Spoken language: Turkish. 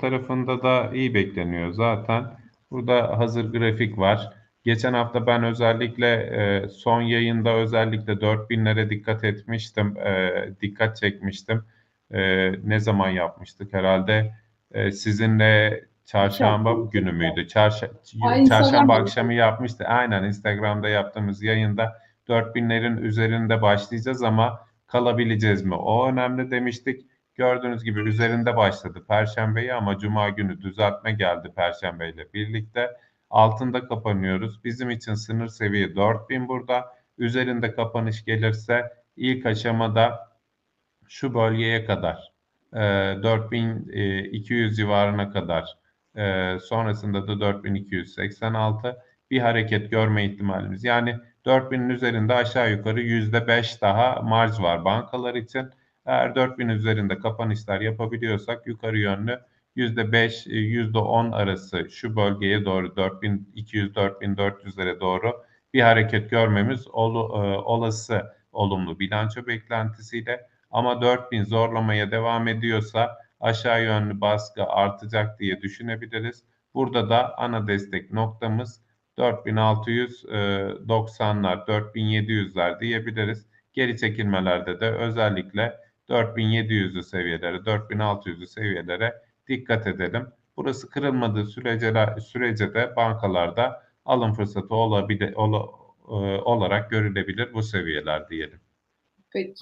tarafında da iyi bekleniyor zaten. Burada hazır grafik var. Geçen hafta ben özellikle e, son yayında özellikle 4000'lere dikkat etmiştim. E, dikkat çekmiştim. E, ne zaman yapmıştık? Herhalde e, sizinle çarşamba Çarşamba. günü müydü? Ay, Instagram'da çarşamba akşamı yapmıştı. Aynen Instagram'da yaptığımız yayında 4000'lerin üzerinde başlayacağız ama kalabileceğiz mi? O önemli demiştik. Gördüğünüz gibi üzerinde başladı Perşembeyi ama Cuma günü düzeltme geldi Perşembe ile birlikte. Altında kapanıyoruz. Bizim için sınır seviye 4000 burada. Üzerinde kapanış gelirse ilk aşamada şu bölgeye kadar e, 4200 civarına kadar e, sonrasında da 4286 bir hareket görme ihtimalimiz. Yani 4000'in üzerinde aşağı yukarı %5 daha marj var bankalar için. Eğer 4000 üzerinde kapanışlar yapabiliyorsak yukarı yönlü %5, %10 arası şu bölgeye doğru 4200-4400'lere doğru bir hareket görmemiz olu- e, olası olumlu bilanço beklentisiyle ama 4000 zorlamaya devam ediyorsa aşağı yönlü baskı artacak diye düşünebiliriz. Burada da ana destek noktamız 4690'lar, 4700'ler diyebiliriz. Geri çekilmelerde de özellikle 4700'lü seviyelere, 4600'lü seviyelere dikkat edelim. Burası kırılmadığı sürece, sürece de bankalarda alım fırsatı olabilir, ola- e, olarak görülebilir bu seviyeler diyelim. Peki.